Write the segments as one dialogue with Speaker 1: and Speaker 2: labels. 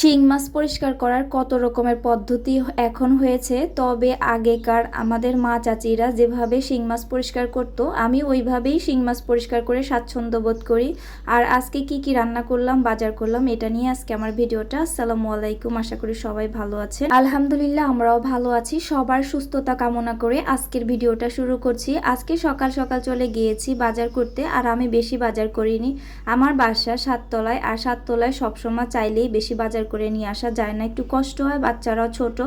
Speaker 1: শিং মাছ পরিষ্কার করার কত রকমের পদ্ধতি এখন হয়েছে, তবে আগেকার আমাদের মা চাচিরা যেভাবে শিং মাছ পরিষ্কার করতো, আমি ওইভাবেই শিং মাছ পরিষ্কার করে স্বাচ্ছন্দ্য বোধ করি। আর আজকে কি কি রান্না করলাম, বাজার করলাম, এটা নিয়ে আজকে আমার ভিডিওটা। আসসালামু আলাইকুম, আশা করি সবাই ভালো আছে আলহামদুলিল্লাহ, আমরাও ভালো আছি। সবার সুস্থতা কামনা করে আজকের ভিডিওটা শুরু করছি। আজকে সকাল সকাল চলে গিয়েছি বাজার করতে, আর আমি বেশি বাজার করিনি। আমার বাসা সাততলায়, আর সাততলায় সবসময় চাইলেই বেশি বাজার করে নিয়ে আসা যায় না। একটু কষ্ট হয়, বাচ্চারাও ছোট।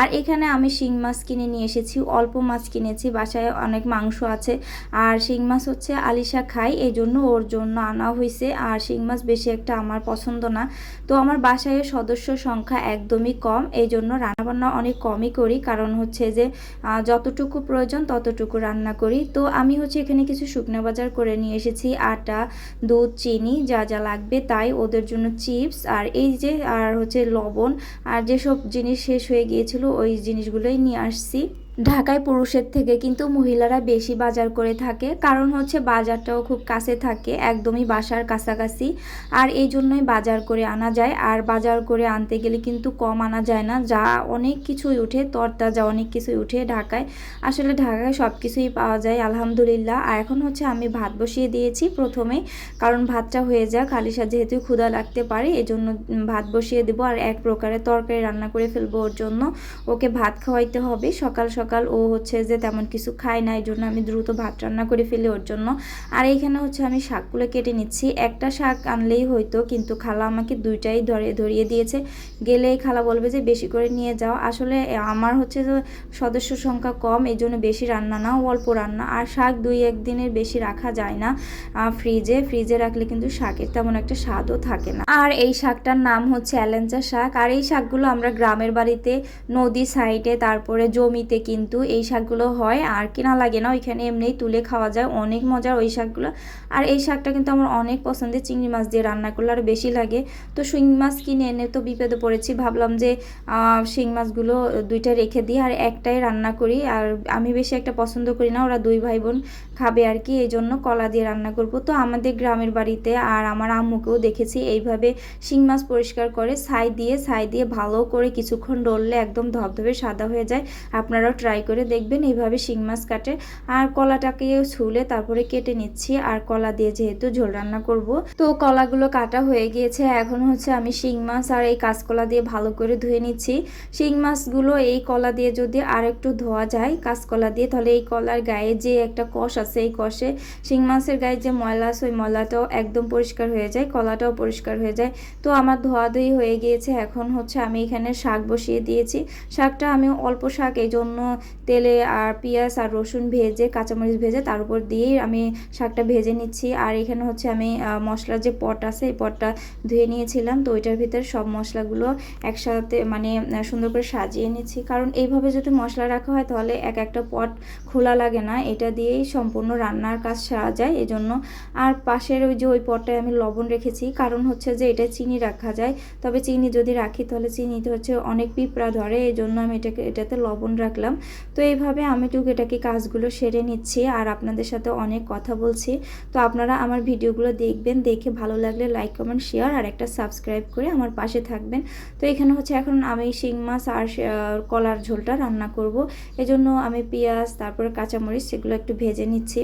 Speaker 1: আর এখানে আমি শিং মাছ কিনে নিয়ে এসেছি, অল্প মাছ কিনেছি, বাসায় অনেক মাংস আছে। আর শিং মাছ হচ্ছে আলিশা খাই এই জন্য ওর জন্য আনা হয়েছে আর শিং মাছ বেশি একটা আমার পছন্দ না। তো আমার বাসায় সদস্য সংখ্যা একদমই কম এই জন্য রান্নাবান্না অনেক কমই করি। কারণ হচ্ছে যে যতটুকু প্রয়োজন ততটুকু রান্না করি। তো আমি হচ্ছে এখানে কিছু শুকনো বাজার করে নিয়ে এসেছি, আটা, দুধ, চিনি যা যা লাগবে তাই ওদের জন্য চিপস। আর এই যে, আর হচ্ছে লবণ আর যেসব জিনিস শেষ হয়ে গিয়েছিল ওই জিনিসগুলোই নিয়ে আসছি। ঢাকায় পুরুষের থেকে কিন্তু মহিলারা বেশি বাজার করে থাকে। কারণ হচ্ছে বাজারটাও খুব কাছে থাকে একদমই বাসার কাছাকাছি। আর এই জন্যই বাজার করে আনা যায়। আর বাজার করে আনতে গেলে কিন্তু কম আনা যায় না। যা অনেক কিছুই উঠে তরতাজা অনেক কিছুই উঠে ঢাকায়। আসলে ঢাকায় সব কিছুই পাওয়া যায় আলহামদুলিল্লাহ। আর এখন হচ্ছে আমি ভাত বসিয়ে দিয়েছি প্রথমে। কারণ ভাতটা হয়ে যাক আলিশা যেহেতু ক্ষুধা লাগতে পারে এজন্য উম, ভাত বসিয়ে দেবো। আর এক প্রকারের তরকারি রান্না করে ফেলব ওর জন্য। ওকে ভাত খাওয়াইতে হবে। সকাল সকাল ও হচ্ছে যে তেমন কিছু খায় না এই জন্য আমি দ্রুত ভাত রান্না করে ফেলি ওর জন্য। আর এইখানে হচ্ছে আমি শাকগুলো কেটে নিচ্ছি। একটা শাক আনলেই হয়তো কিন্তু খালা আমাকে দুইটাই ধরে ধরিয়ে দিয়েছে। গেলেই খালা বলবে যে, বেশি করে নিয়ে যাও। আসলে আমার হচ্ছে যে সদস্য সংখ্যা কম এই জন্য বেশি রান্না না, অল্প রান্না। আর শাক দুই একদিনের বেশি রাখা যায় না ফ্রিজে। ফ্রিজে রাখলে কিন্তু শাকের তেমন একটা স্বাদও থাকে না। আর এই শাকটার নাম হচ্ছে অ্যালেঞ্চা শাক। আর এই শাকগুলো আমরা গ্রামের বাড়িতে, নদী সাইডে, তারপরে জমিতে কিন্তু এই শাকগুলো হয় আর কেনা লাগে না। ওইখানে এমনিই তুলে খাওয়া যায়। অনেক মজার ওই শাকগুলো। আর এই শাকটা কিন্তু আমার অনেক পছন্দের। চিংড়ি মাছ দিয়ে রান্না করলে আরও বেশি লাগে। তো শিং মাছ কিনে এনে তো বিপদে পড়েছি। ভাবলাম যে আহ, শিং মাছগুলো দুইটা রেখে দিই আর একটাই রান্না করি। আর আমি বেশি একটা পছন্দ করি না। ওরা দুই ভাই বোন খাবে আর কি। এই জন্য কলা দিয়ে রান্না করব। তো আমাদের গ্রামের বাড়িতে আর আমার আম্মুকেও দেখেছি। এইভাবে শিং মাছ পরিষ্কার করে ছাই দিয়ে ছাই দিয়ে ভালো করে কিছুক্ষণ ডললে একদম ধবধবে সাদা হয়ে যায়। আপনারাও ট্রাই করে দেখবেন, এইভাবে শিং মাছ কাটে। আর কলাটাকে ছুলে তারপরে কেটে নিচ্ছি। আর কলা দিয়ে যেহেতু ঝোল রান্না করব, তো কলাগুলো কাটা হয়ে গিয়েছে। এখন হচ্ছে আমি শিং মাছ আর এই কাঁচকলা দিয়ে ভালো করে ধুয়ে নিচ্ছি। শিং মাছগুলো এই কলা দিয়ে যদি আর একটু ধোয়া যায় কাঁচকলা দিয়ে, তাহলে এই কলার গায়ে যে একটা কষ আছে, এই কষে শিং মাছের গায়ে যে ময়লা আছে, ওই ময়লাটাও একদম পরিষ্কার হয়ে যায়, কলাটাও পরিষ্কার হয়ে যায়। তো আমার ধোয়া ধোয়াধুয়ি হয়ে গিয়েছে। এখন হচ্ছে আমি এখানে শাক বসিয়ে দিয়েছি। শাকটা আমি অল্প শাক, এই জন্য তেলে আর পেঁয়াজ আর রসুন ভেজে, কাঁচামরিচ ভেজে তার উপর দিয়েই আমি শাকটা ভেজে নিচ্ছি। আর এখানে হচ্ছে আমি মশলার যে পট আছে, এই পটটা ধুয়ে নিয়েছিলাম। তো ওইটার ভিতরে সব মশলাগুলো একসাথে মানে সুন্দর করে সাজিয়ে নিচ্ছি। কারণ এইভাবে যদি মশলা রাখা হয় তাহলে এক একটা পট খোলা লাগে না। এটা দিয়েই সম্পূর্ণ রান্নার কাজ সারা যায় এই জন্য আর পাশের ওই যে ওই পটটায় আমি লবণ রেখেছি। কারণ হচ্ছে যে এটা চিনি রাখা যায়। তবে চিনি যদি রাখি তাহলে চিনিতে হচ্ছে অনেক পিঁপড়া ধরে। এই জন্য আমি এটাকে, এটাতে লবণ রাখলাম। তো এইভাবে আমি টুকিটাকি কাজগুলো সেরে নিচ্ছি আর আপনাদের সাথে অনেক কথা বলছি। তো আপনারা আমার ভিডিওগুলো দেখবেন, দেখে ভালো লাগলে লাইক কমেন্ট শেয়ার আর একটা সাবস্ক্রাইব করে আমার পাশে থাকবেন। তো এখানে হচ্ছে এখন আমি শিং মাছ আর কলার ঝোলটা রান্না করব। এজন্য আমি পেঁয়াজ, তারপরে কাঁচামরিচ সেগুলো একটু ভেজে নিচ্ছি।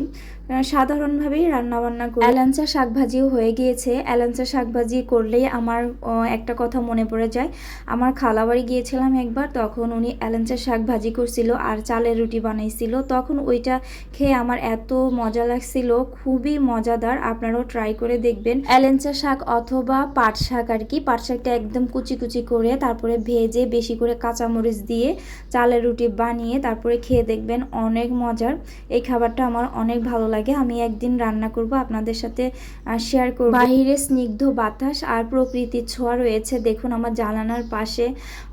Speaker 1: সাধারণভাবেই রান্না বান্না করি। অ্যালাঞ্চা শাক ভাজিও হয়ে গিয়েছে। অ্যালাঞ্চা শাক ভাজি করলেই আমার একটা কথা মনে পড়ে যায়। আমার খালা বাড়ি গিয়েছিলাম একবার, তখন উনি অ্যালাঞ্চা শাক ভাজি করছিল আর চালের রুটি বানাইছিল, তখন ওইটা খেয়ে আমার এত মজা লাগছিল, খুবই মজাদার। আপনারাও ট্রাই করে দেখবেন। অ্যালেঞ্চা শাক অথবা পাট শাক আর কি, পাট শাকটা একদম কুচি কুচি করে তারপরে ভেজে বেশি করে কাঁচামরিচ দিয়ে চালের রুটি বানিয়ে তারপরে খেয়ে দেখবেন অনেক মজার। এই খাবারটা আমার অনেক ভালো লাগে, আমি একদিন রান্না করব, আপনাদের সাথে শেয়ার করব। বাহিরে স্নিগ্ধ বাতাস আর প্রকৃতির ছোঁয়া রয়েছে, দেখুন আমার জানালার পাশে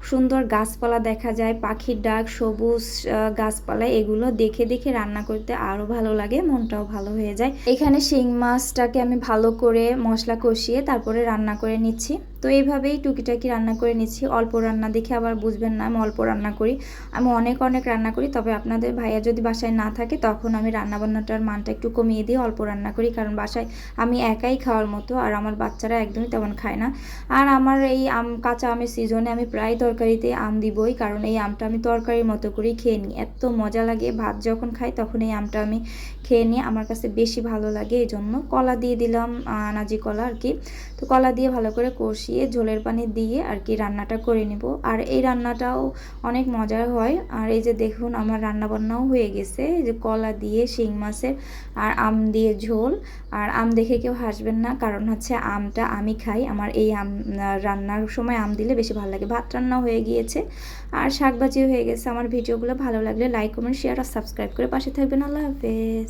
Speaker 1: সুন্দর গাছপালা দেখা যায়, পাখির ডাক, সবুজ আহ, গাছপালা এগুলো দেখে দেখে রান্না করতে আরও ভালো লাগে মনটাও ভালো হয়ে যায়। এখানে শিং মাছটাকে আমি ভালো করে মশলা কষিয়ে তারপরে রান্না করে নিচ্ছি। তো এইভাবেই টুকিটাকি রান্না করে নিচ্ছি। অল্প রান্না দেখে আবার বুঝবেন না, আমি অল্প রান্না করি। আমি অনেক অনেক রান্না করি, তবে আপনাদের ভাইয়া যদি বাসায় না থাকে, তখন আমি রান্নাবান্নাটার মানটা একটু কমিয়ে দিয়ে অল্প রান্না করি, কারণ বাসায় আমি একাই খাওয়ার মতো, আর আমার বাচ্চারা একদমই তেমন খায় না। আর আমার এই আম, কাঁচা আমের সিজনে আমি প্রায় তরকারিতে আম দিবই, কারণ এই আমটা আমি তরকারির মতো করেই খেয়ে নিই। এত মজা লাগে, ভাত যখন খাই তখন এই আমটা আমি খেয়ে নিই, আমার কাছে বেশি ভালো লাগে এই জন্য কলা দিয়ে দিলাম আনাজি কলা আর কি। তো কলা দিয়ে ভালো করে কষিয়ে ঝোলের পানি দিয়ে আর কি রান্নাটা করে নিব। আর এই রান্নাটাও অনেক মজার হয়। আর এই যে দেখুন আমার রান্না বান্নাও হয়ে গেছে। এই যে কলা দিয়ে, শিং মাছের আর আম দিয়ে ঝোল। আর আম দেখে কেউ হাসবেন না, কারণ হচ্ছে আমটা আমি খাই। আমার এই আম রান্নার সময় আম দিলে বেশি ভালো লাগে। ভাত রান্না হয়ে গিয়েছে। আর শাকবাজিও হয়ে গেছে। আমার ভিডিওগুলো ভালো লাগলে লাইক, কমেন্ট শেয়ার আর সাবস্ক্রাইব করে পাশে থাকবেন। আল্লাহ হাফেজ।